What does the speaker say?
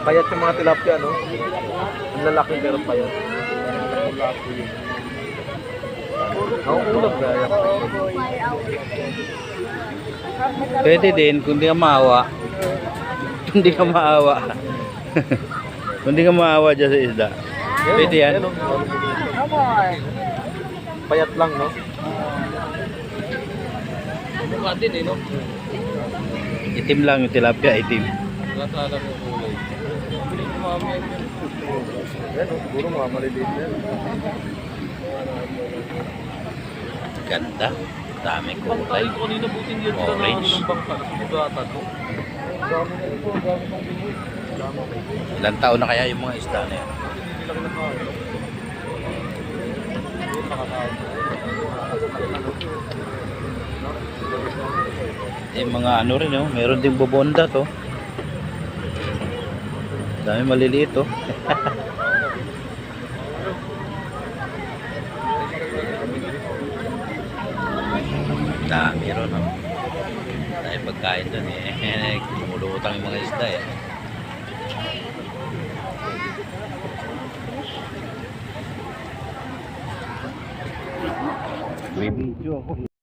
Payat yung mga tilapia, no? Ang lalaki pero payat. Ang ulam kaya. Pwede din, kung di ka maawa. Kung di ka maawa. kung di ka maawa dyan sa isda. Pwede yan. Payat lang, no? Mukha din, eh, no? Itim lang yung tilapia, itim. Lata lang yung kulay. Yan, no? Siguro mga maliliit yan. Ganda. Dami kulay. Tayo kanina buti hindi sila Orange. na ng bangka. Dito ata to. Dami na ito, dami ng bilis. Ilang taon na kaya yung mga isda na yan? Hindi kinakain. Yung mga ano rin, oh. meron ding bobonda to. Dami maliliit oh. Dami ron oh. Dahil pagkain doon eh. Kumulutang yung mga isda eh. May video.